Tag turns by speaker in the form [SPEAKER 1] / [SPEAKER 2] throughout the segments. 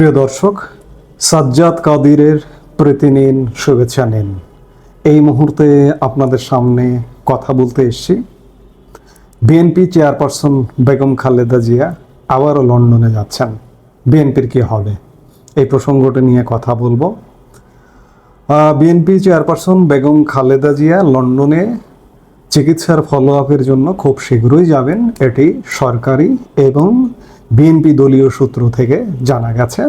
[SPEAKER 1] প্রিয় দর্শক, সাজ্জাদ কাদিরের প্রীতি নিন শুভেচ্ছা নিন। এই মুহূর্তে আপনাদের সামনে কথা বলতে এসেছি। বিএনপি চেয়ারপারসন বেগম খালেদা জিয়া আবারও লন্ডনে যাচ্ছেন। বিএনপির কি হবে? এই প্রসঙ্গটি নিয়ে কথা বলব। বিএনপি চেয়ারপারসন বেগম খালেদা জিয়া লন্ডনে চিকিৎসার ফলো আপের জন্য খুব শীঘ্রই যাবেন। এটি সরকারি এবং বিএনপি দলীয় সূত্র থেকে জানা গেছে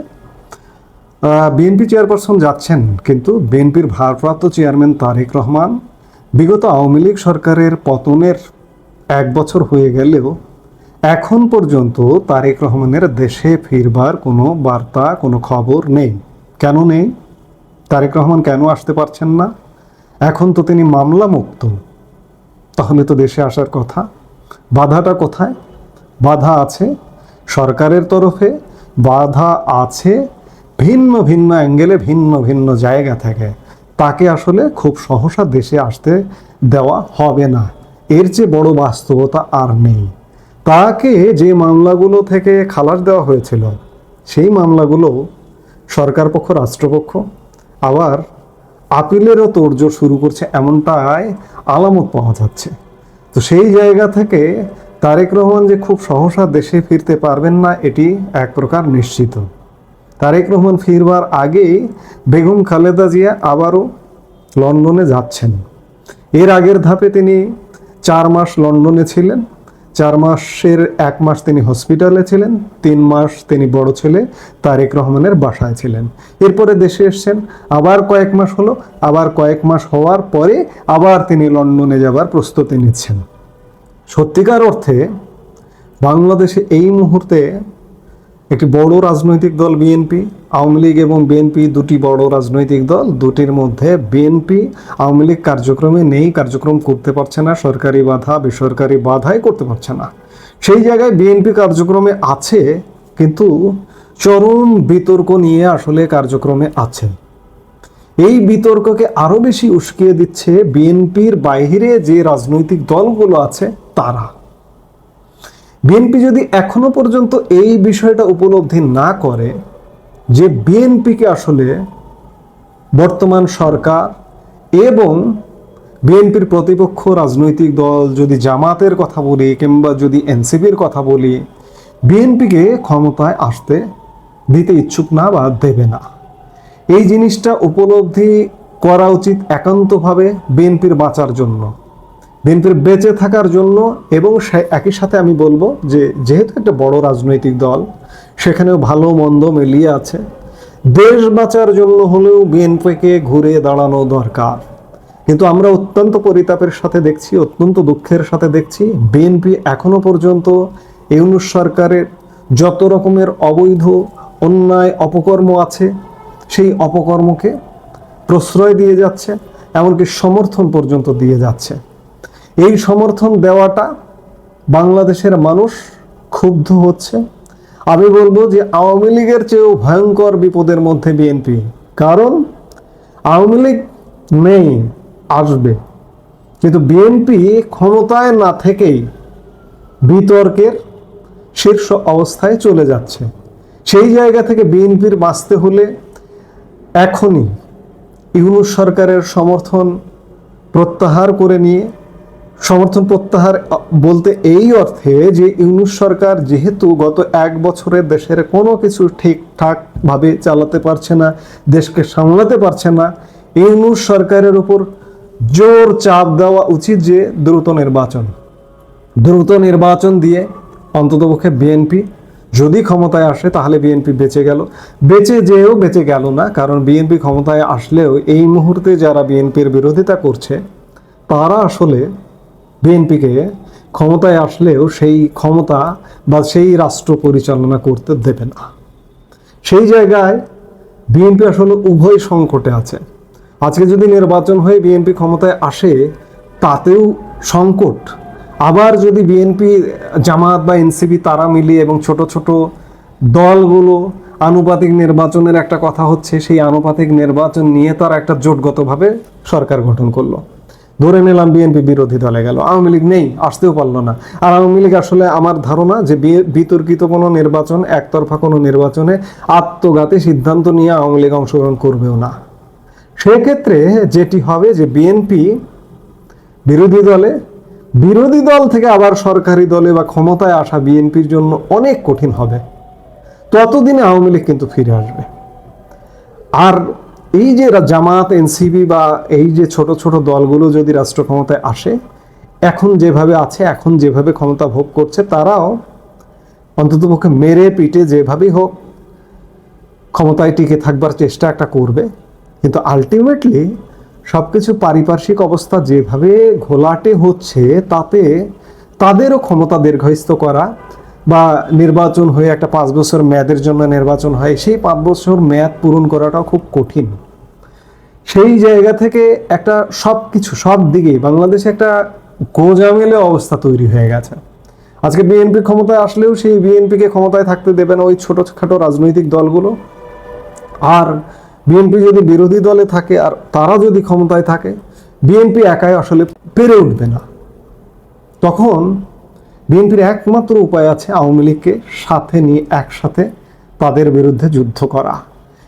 [SPEAKER 1] বিএনপি চেয়ারপারসন যাচ্ছেন কিন্তু বিএনপির ভারপ্রাপ্ত চেয়ারম্যান তারেক রহমান বিগত আওয়ামী লীগ সরকারের পতনের এক বছর হয়ে গেলেও এখন পর্যন্ত তারেক রহমানের দেশে ফিরবার কোনো বার্তা, কোনো খবর নেই। কেন নেই? তারেক রহমান কেন আসতে পারছেন না? এখন তো তিনি মামলা মুক্ত। তাহলে তো দেশে আসার কথা। বাধাটা কোথায়? বাধা আছে সরকারের তরফে বাধা আছে, ভিন্ন ভিন্ন অ্যাঙ্গেলে ভিন্ন ভিন্ন জায়গা থেকে। তাকে আসলে খুব সহসা দেশে আসতে দেওয়া হবে না। এর চেয়ে বড় বাস্তবতা আর নেই। তাকে যে মামলাগুলো থেকে খালাস দেওয়া হয়েছিল, সেই মামলাগুলো সরকার পক্ষ, রাষ্ট্রপক্ষ আবার আপিলেরও তোড়জোড় শুরু করছে, এমনটাই আলামত পাওয়া যাচ্ছে। তো সেই জায়গা থেকে তারেক রহমান যে খুব সহসা দেশে ফিরতে পারবেন না, এটি এক প্রকার নিশ্চিত। তারেক রহমান ফিরবার আগেই বেগম খালেদা জিয়া আবারও লন্ডনে যাচ্ছেন। এর আগের ধাপে তিনি চার মাস লন্ডনে ছিলেন, চার মাসের এক মাস তিনি হসপিটালে ছিলেন, তিন মাস তিনি বড় ছেলে তারেক রহমানের বাসায় ছিলেন। এরপরে দেশে এসছেন, আবার কয়েক মাস হলো, আবার কয়েক মাস হওয়ার পরে আবার তিনি লন্ডনে যাবার প্রস্তুতি নিচ্ছেন। সত্যিকার অর্থে বাংলাদেশে এই মুহূর্তে একটি বড় রাজনৈতিক দল বিএনপি, আওয়ামী লীগ এবং বিএনপি দুটি বড় রাজনৈতিক দল, দুটির মধ্যে বিএনপি আওয়ামী লীগ কার্যক্রমে নেই, কার্যক্রম করতে পারছে না, সরকারি বাধা, বেসরকারি বাধাই করতে পারছে না। সেই জায়গায় বিএনপি কার্যক্রমে আছে, কিন্তু চরম বিতর্ক নিয়ে আসলে কার্যক্রমে আছে এই বিতর্ককে আরও বেশি উস্কিয়ে দিচ্ছে বিএনপির বাইরে যে রাজনৈতিক দলগুলো আছে, তারা। বিএনপি যদি এখনও পর্যন্ত এই বিষয়টা উপলব্ধি না করে যে বিএনপিকে আসলে বর্তমান সরকার এবং বিএনপির প্রতিপক্ষ রাজনৈতিক দল যদি জামাতের কথা বলি কিংবা যদি এনসিপির কথা বলি, বিএনপিকে ক্ষমতায় আসতে দিতে ইচ্ছুক না বা দেবে না। এই জিনিসটা উপলব্ধি করা উচিত একান্তভাবে বিএনপির বাঁচার জন্য, বিএনপির বেঁচে থাকার জন্য এবং একই সাথে আমি বলব যে যেহেতু একটা বড় রাজনৈতিক দল, সেখানেও ভালো মন্দ মিলিয়ে আছে। দেশ বাঁচার জন্য হলেও বিএনপিকে ঘুরে দাঁড়ানো দরকার। কিন্তু আমরা অত্যন্ত পরিতাপের সাথে দেখছি, অত্যন্ত দুঃখের সাথে দেখছি, বিএনপি এখনও পর্যন্ত ইউনুস সরকারের যত রকমের অবৈধ অন্যায় অপকর্ম আছে সেই অপকর্মকে প্রশ্রয় দিয়ে যাচ্ছে, এমনকি সমর্থন পর্যন্ত দিয়ে যাচ্ছে। এই সমর্থন দেওয়াটা বাংলাদেশের মানুষ ক্ষুব্ধ হচ্ছে। আমি বলব যে আওয়ামী লীগের চেয়েও ভয়ঙ্কর বিপদের মধ্যে বিএনপি কারণ আওয়ামী লীগ নেই, আসবে। কিন্তু বিএনপি ক্ষমতায় না থেকেই বিতর্কের শীর্ষ অবস্থায় চলে যাচ্ছে। সেই জায়গা থেকে বিএনপির বাঁচতে হলে এখনই ইউনুস সরকারের সমর্থন প্রত্যাহার করে নিয়ে, সমর্থন প্রত্যাহার বলতে এই অর্থে যে ইউনুস সরকার যেহেতু গত এক বছরে দেশের কোনো কিছু ঠিকঠাকভাবে চালাতে পারছে না, দেশকে সামলাতে পারছে না, ইউনুস সরকারের উপর জোর চাপ দেওয়া উচিত যে দ্রুত নির্বাচন। দ্রুত নির্বাচন দিয়ে অন্ততপক্ষে বিএনপি যদি ক্ষমতায় আসে, তাহলে বিএনপি বেঁচে গেল। বেঁচে যেও বেঁচে গেল না, কারণ বিএনপি ক্ষমতায় আসলেও এই মুহূর্তে যারা বিএনপির বিরোধিতা করছে, তারা আসলে বিএনপিকে ক্ষমতায় আসলেও সেই ক্ষমতা বা সেই রাষ্ট্র পরিচালনা করতে দেবে না। সেই জায়গায় বিএনপি আসলে উভয় সংকটে আছে। আজকে যদি নির্বাচন হয়ে বিএনপি ক্ষমতায় আসে, তাতেও সংকট আবার যদি বিএনপি জামাত বা এনসিপি তারা মিলিয়ে এবং ছোট ছোট দলগুলো আনুপাতিক নির্বাচনের একটা কথা হচ্ছে, সেই আনুপাতিক নির্বাচন নিয়ে তারা একটা জোটগতভাবে সরকার গঠন করল। ধরে নিলাম বিএনপি বিরোধী দলে গেল, আওয়ামী লীগ নেই, আসতেও পারল না। আর আওয়ামী লীগ আসলে আমার ধারণা যে বিতর্কিত কোনো নির্বাচন, একতরফা কোনো নির্বাচনে আত্মঘাতী সিদ্ধান্ত নিয়ে আওয়ামী লীগ অংশগ্রহণ করবেও না। সেক্ষেত্রে যেটি হবে যে বিএনপি বিরোধী দলে বিরোধী দল থেকে আবার সরকারি দলে বা ক্ষমতায় আসা বিএনপির জন্য অনেক কঠিন হবে। ততদিনে আওয়ামী লীগ কিন্তু ফিরে আসবে। আর এই যে জামাত এনসিবি বা এই যে ছোট ছোট দলগুলো যদি রাষ্ট্র ক্ষমতায় আসে, এখন যেভাবে আছে, এখন যেভাবে ক্ষমতা ভোগ করছে, তারাও অন্ততপক্ষে মেরে পিটে যেভাবেই হোক, ক্ষমতায় টিকে থাকবার চেষ্টা একটা করবে। কিন্তু আলটিমেটলি সব কিছু পারিপার্শ্বিক অবস্থা যেভাবে ঘোলাটে হচ্ছে, তাতে তাদেরও ক্ষমতা দীর্ঘস্থ করা বা নির্বাচন হয়ে একটা পাঁচ বছর মেয়াদের জন্য নির্বাচন হয়, সেই পাঁচ বছর মেয়াদ পূরণ করাটাও খুব কঠিন। সেই জায়গা থেকে একটা সব কিছু সব দিকেই বাংলাদেশে একটা গোজামেলে অবস্থা তৈরি হয়ে গেছে। আজকে বিএনপি ক্ষমতায় আসলেও সেই বিএনপিকে ক্ষমতায় থাকতে দেবে না ওই ছোটোখাটো রাজনৈতিক দলগুলো। আর বিএনপি যদি বিরোধী দলে থাকে আর তারা যদি ক্ষমতায় থাকে, বিএনপি একাই আসলে পেরে উঠবে না। তখন বিএনপির একমাত্র উপায় আছে আওয়ামী লীগকে সাথে নিয়ে একসাথে তাদের বিরুদ্ধে যুদ্ধ করা।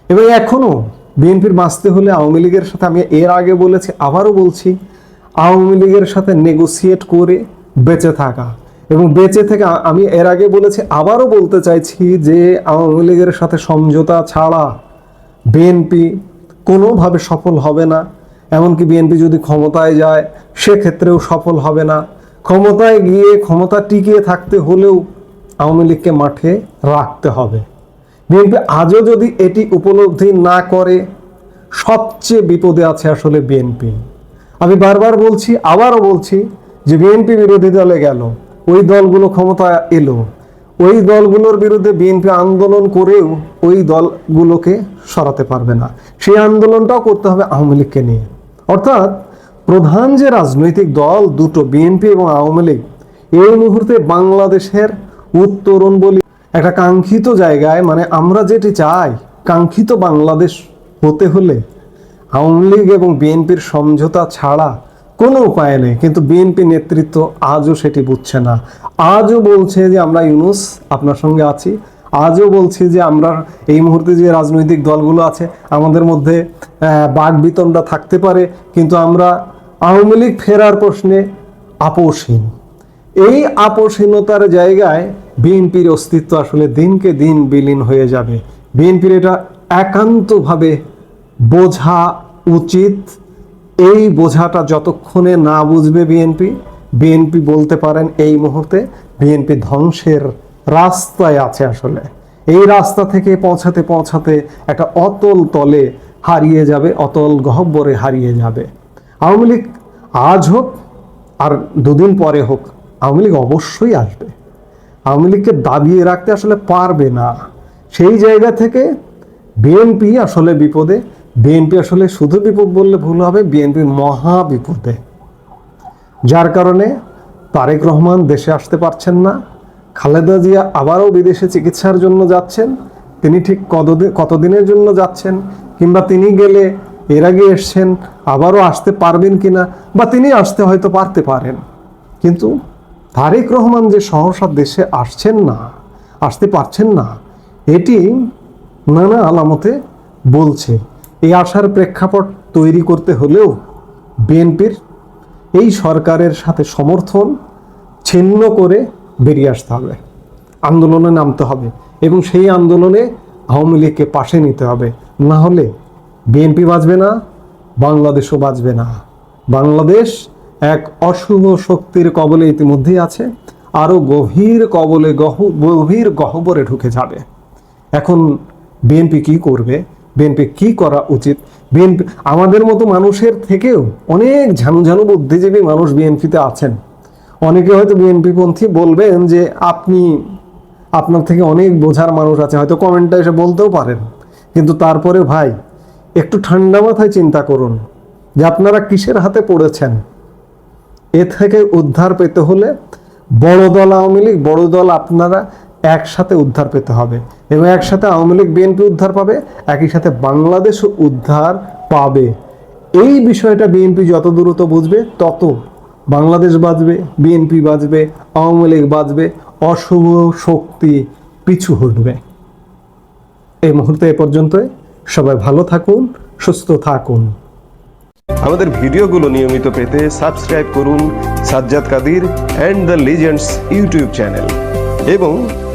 [SPEAKER 1] এবং এখনও বিএনপির বাঁচতে হলে আওয়ামী লীগের সাথে, আমি এর আগে বলেছি, আবারও বলছি, আওয়ামী লীগের সাথে নেগোসিয়েট করে বেঁচে থাকা। এবং বেঁচে থেকে, আমি এর আগে বলেছি, আবারও বলতে চাইছি যে আওয়ামী লীগের সাথে সমঝোতা ছাড়া বিএনপি কোনোভাবে সফল হবে না, এমনকি বিএনপি যদি ক্ষমতায় যায়, সেক্ষেত্রেও সফল হবে না। ক্ষমতায় গিয়ে ক্ষমতা টিকিয়ে থাকতে হলেও আওয়ামী লীগকে মাঠে রাখতে হবে। বিএনপি আজও যদি এটি উপলব্ধি না করে, সবচেয়ে বিপদে আছে আসলে বিএনপি। আমি বারবার বলছি, আবারও বলছি যে বিএনপি বিরোধী দলে গেল, ওই দলগুলো ক্ষমতা এলো। ওই দলগুলোর বিরুদ্ধে বিএনপি আন্দোলন করেও ওই দলগুলোকে সরাতে পারবে না। সেই আন্দোলনটাও করতে হবে আওয়ামী লীগকে নিয়ে। অর্থাৎ প্রধান যে রাজনৈতিক দল দুটো, বিএনপি এবং আওয়ামী লীগ, এই মুহূর্তে বাংলাদেশের উত্তরণ বলি একটা কাঙ্ক্ষিত জায়গায় মানে আমরা যেটি চাই, কাঙ্ক্ষিত বাংলাদেশ হতে হলে আওয়ামী লীগ এবং বিএনপির সমঝোতা ছাড়া কোনো উপায় নেই, কিন্তু বিএনপি নেতৃত্ব আজও সেটি বুঝছে না। আজও বলছে যে আমরা ইউনুস, আপনার সঙ্গে আছি। আজও বলছি যে আমরা এই মুহূর্তে যে রাজনৈতিক দলগুলো আছে, আমাদের মধ্যে বাঘ বিতণ্ডা থাকতে পারে, কিন্তু আমরা আওয়ামী লীগ ফেরার প্রশ্নে আপোষহীন। এই আপোষহীনতার জায়গায় বিএনপির অস্তিত্ব আসলে দিনকে দিন বিলীন হয়ে যাবে। বিএনপির এটা একান্তভাবে বোঝা উচিত। এই বোঝাটা যতক্ষণে না বুঝবে বিএনপি বিএনপি বলতে পারেন এই মুহূর্তে বিএনপি ধ্বংসের রাস্তায় আছে আসলে। এই রাস্তা থেকে পৌঁছাতে পৌঁছাতে একটা অতল তলে হারিয়ে যাবে, অতল গহব্বরে হারিয়ে যাবে। আওয়ামী লীগ আজ হোক আর দুদিন পরে হোক, আওয়ামী লীগ অবশ্যই আসবে। আওয়ামী লীগকে দাবিয়ে রাখতে আসলে পারবে না। সেই জায়গা থেকে বিএনপি আসলে বিপদে বিএনপি আসলে শুধু বিপদ বললে ভুল হবে, বিএনপি মহা বিপদে। যার কারণে তারেক রহমান দেশে আসতে পারছেন না, খালেদা জিয়া আবারও বিদেশে চিকিৎসার জন্য যাচ্ছেন, তিনি ঠিক কতদিন কতদিনের জন্য যাচ্ছেন, কিংবা তিনি গেলে এর আগে এসছেন, আবারও আসতে পারবেন কিনা, বা তিনি আসতে হয়তো পারতে পারেন। কিন্তু তারেক রহমান যে সহসা দেশে আসছেন না, আসতে পারছেন না, এটি নানা আলামতে বলছে। এই আশার প্রেক্ষাপট তৈরি করতে হলেও বিএনপির এই সরকারের সাথে সমর্থন ছিন্ন করে বেরিয়ে আসতে হবে। আন্দোলনে নামতে হবে এবং সেই আন্দোলনে আওয়ামী লীগকে পাশে নিতে হবে। না হলে বিএনপি বাঁচবে না, বাংলাদেশও বাঁচবে না। বাংলাদেশ এক অশুভ শক্তির কবলে ইতিমধ্যেই আছে, আরও গভীর কবলে গহ, গভীর গহ্বরে ঢুকে যাবে। এখন বিএনপি কি করবে? বিএনপি কি করা উচিত? বিএনপি আমাদের মতো মানুষের থেকেও অনেক ঝানু ঝানু বুদ্ধিজীবী মানুষ বিএনপিতে আছেন। অনেকে হয়তো বিএনপি পন্থী বলবেন যে আপনি, আপনার থেকে অনেক বোঝার মানুষ আছে, হয়তো কমেন্টটা এসে বলতেও পারেন। কিন্তু তারপরে ভাই, একটু ঠান্ডা মাথায় চিন্তা করুন যে আপনারা কিসের হাতে পড়েছেন? এ থেকে উদ্ধার পেতে হলে বড় দল আওয়ামী লীগ, বড় দল আপনারা একসাথে উদ্ধার পেতে হবে এবং একসাথে আওয়ামী লীগ, বিএনপি উদ্ধার পাবে, একই সাথে বাংলাদেশও উদ্ধার পাবে। এই বিষয়টা বিএনপি যত দ্রুত বুঝবে, তত বাংলাদেশ বাঁচবে, বিএনপি বাঁচবে, আওয়ামী লীগ বাঁচবে, অশুভ শক্তি পিছু হটবে। এই মুহূর্তে এ পর্যন্ত সবাই ভালো থাকুন, সুস্থ থাকুন।
[SPEAKER 2] আমাদের ভিডিওগুলো নিয়মিত পেতে সাবস্ক্রাইব করুন Sajjad Kadir and the legends YouTube channel. এবং